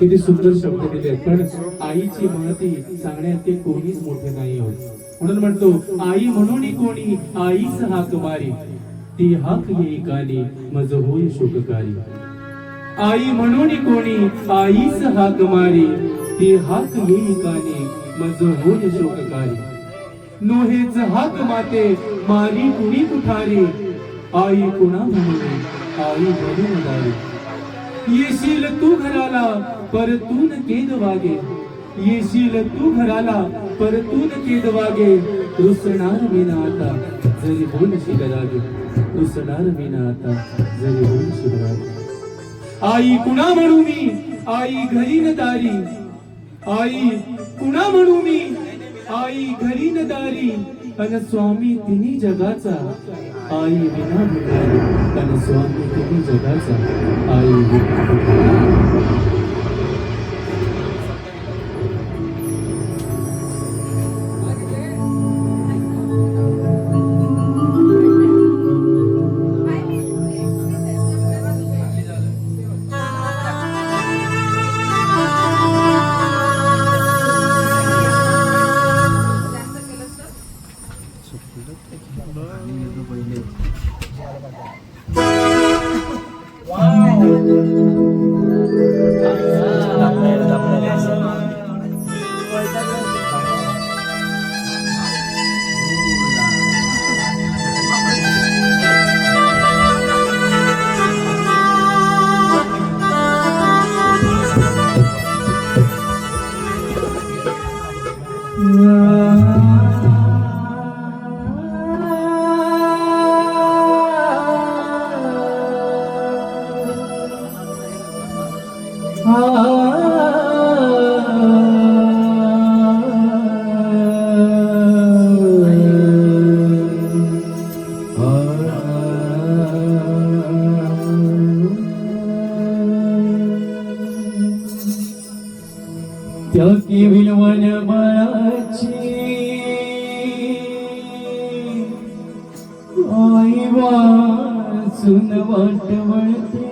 किती सुंदर शब्द दिले. पण आईची महती सांगण्यात ते कोणीच मोठे नाही होत. म्हणून म्हणतो आई म्हणून कोणी आईच हाक मारी. ती हाक येई कानी मज होय शोककारी. आई म्हणून कोणी आईच हाक मारी. ती हाक येई कानी मज होय शोककारी. नोहेच हाक माते मारी कुणी कुठारी. आई कुणा म्हणून आई म्हणून दारी येशील तू घराला परतून केद वागे. येशील तू घराला परतून केद वागे. रुसणार विना आता जरी बोलशील रागे रुसणार विना आता जरी बोलशील रागे आई कुणा म्हणू मी? आई घरी न दारी. आई कुणा म्हणू मी? आई घरी न दारी. अन स्वामी तिन्ही जगाचा. आई विना भिकारी अन स्वामी that's a আমার আছি আইবা সুনবাট বড়তে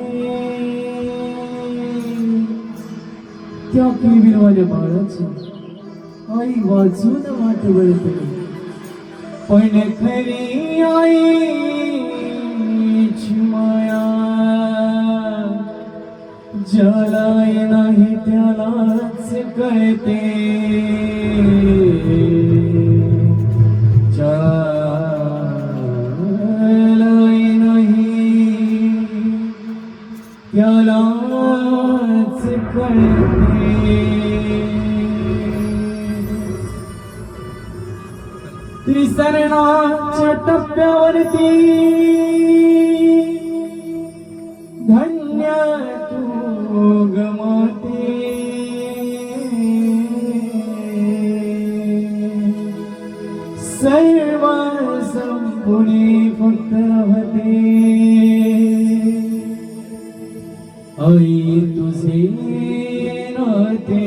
क्या पीवीर वाले महाराज आई वाजू न माटे बळते पण खरी आई माया जलाय नाही त्याला त्यास कळते त्यालाच कळते तिसरणाच्या टप्प्यावरती सर्वासं पुणे पुत्रवते अयि तुझे नते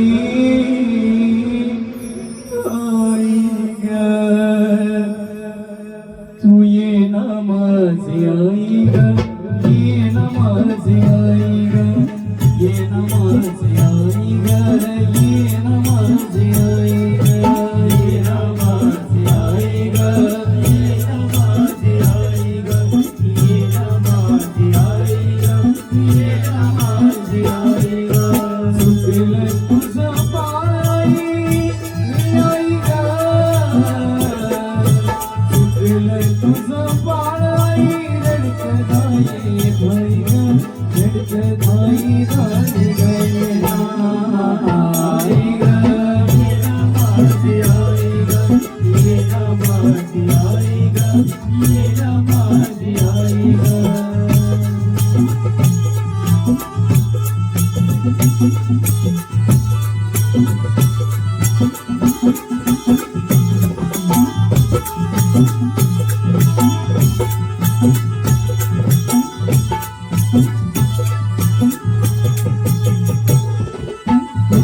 I'm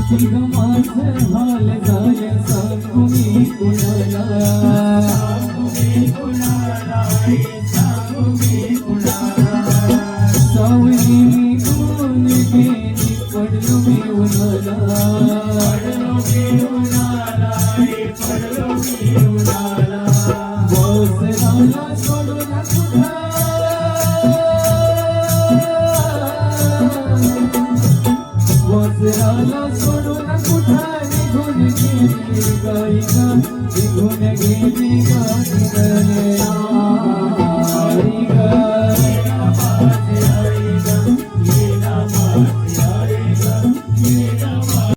माझं हाल झालं सांगू मी कुणाला सावली मी कोण गेली पडलो मी उन्हाला बसराला सोडून Jesus, we will make